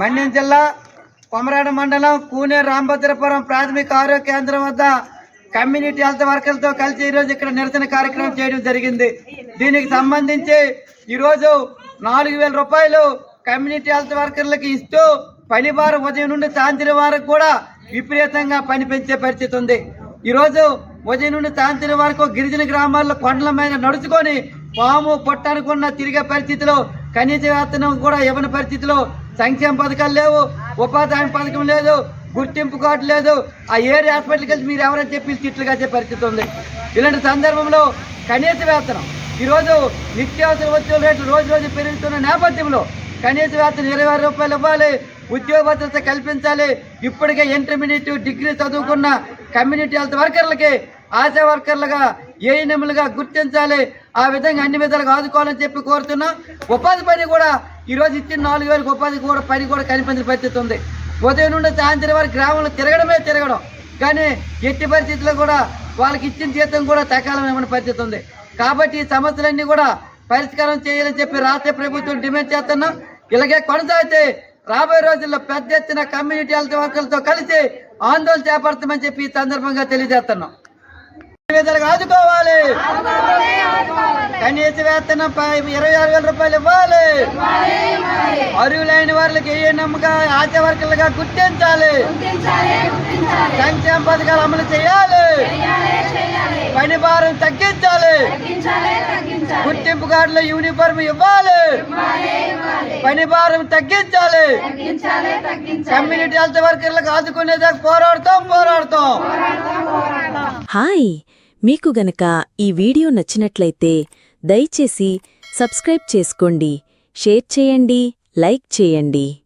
మండ్యం జిల్లా కొమరాడ మండలం కూనే రాంభద్రపురం ప్రాథమిక ఆరోగ్య కేంద్రం వద్ద కమ్యూనిటీ హెల్త్ వర్కర్లతో కలిసి ఈరోజు ఇక్కడ నిరసన కార్యక్రమం చేయడం జరిగింది. దీనికి సంబంధించి ఈరోజు నాలుగు వేల రూపాయలు కమ్యూనిటీ హెల్త్ వర్కర్లకి ఇస్తూ పనివారం ఉదయం నుండి సాయంత్రం వరకు కూడా విపరీతంగా పని పెంచే పరిస్థితి ఉంది. ఈరోజు ఉదయం నుండి సాయంత్రం వరకు గిరిజన గ్రామాల్లో కొండల మీద నడుచుకొని పాము పొట్టనుకున్న తిరిగే పరిస్థితిలో కనీస వేతనం కూడా ఇవ్వని పరిస్థితిలో సంక్షేమ పథకాలు లేవు ఉపాధి హామీ పథకం లేదు గుర్తింపు కార్డు లేదు. ఆ ఏరియా హాస్పిటల్కి వెళ్ళి మీరు ఎవరైనా చెప్పి తిట్లు కాసే పరిస్థితి ఉంది. ఇలాంటి సందర్భంలో కనీస వేతనం ఈరోజు నిత్యావసర వస్తువుల రేట్లు రోజు రోజు పెరుగుతున్న నేపథ్యంలో కనీస వేతనం ఇరవై ఆరు రూపాయలు ఇవ్వాలి ఉద్యోగ భద్రత కల్పించాలి. ఇప్పటికే ఇంటర్మీడియట్ డిగ్రీ చదువుకున్న కమ్యూనిటీ హెల్త్ వర్కర్లకి ఆశా వర్కర్లుగా ఏఎన్ఎంలుగా గుర్తించాలి. ఆ విధంగా అన్ని విధాలుగా ఆదుకోవాలని చెప్పి కోరుతున్నాం. ఉపాధి పని కూడా ఈరోజు ఇచ్చిన నాలుగు వేలకు ఉపాధి కూడా పని కూడా కనిపించిన పరిస్థితి ఉంది. ఉదయం నుండి సాయంత్రం వరకు గ్రామంలో తిరగడమే తిరగడం. కానీ ఎట్టి పరిస్థితుల్లో కూడా వాళ్ళకి ఇచ్చిన జీతం కూడా సకాలం ఇవ్వని పరిస్థితి ఉంది. కాబట్టి ఈ సమస్యలన్నీ కూడా పరిష్కారం చేయాలని చెప్పి రాష్ట్ర ప్రభుత్వం డిమాండ్ చేస్తున్నాం. ఇలాగే కొనసాగితే రాబోయే రోజుల్లో పెద్ద ఎత్తున కమ్యూనిటీ హెల్త్ వర్కర్లతో కలిసి ఆందోళన చేపడతామని చెప్పి ఈ సందర్భంగా తెలియజేస్తున్నాం. విధాలుగా ఆదుకోవాలి. కనీస వేతనం ప- ఇరవై ఆరు వేల రూపాయలు ఇవ్వాలి. అర్హులైన వారికి ఏ నమ్మక ఆశా వర్కర్లుగా గుర్తించాలి. సంక్షేమ పథకాలు అమలు చేయాలి. పని భారం తగ్గించాలి. గుర్తింపు కార్డులో యూనిఫామ్ ఇవ్వాలి. పని భారం తగ్గించాలి. కమ్యూనిటీ హెల్త్ వర్కర్లకు ఆదుకునేదాకా పోరాడతాం పోరాడతాం. హాయ్. మీకు గనక ఈ వీడియో నచ్చినట్లయితే దయచేసి సబ్స్క్రైబ్ చేసుకోండి షేర్ చేయండి లైక్ చేయండి.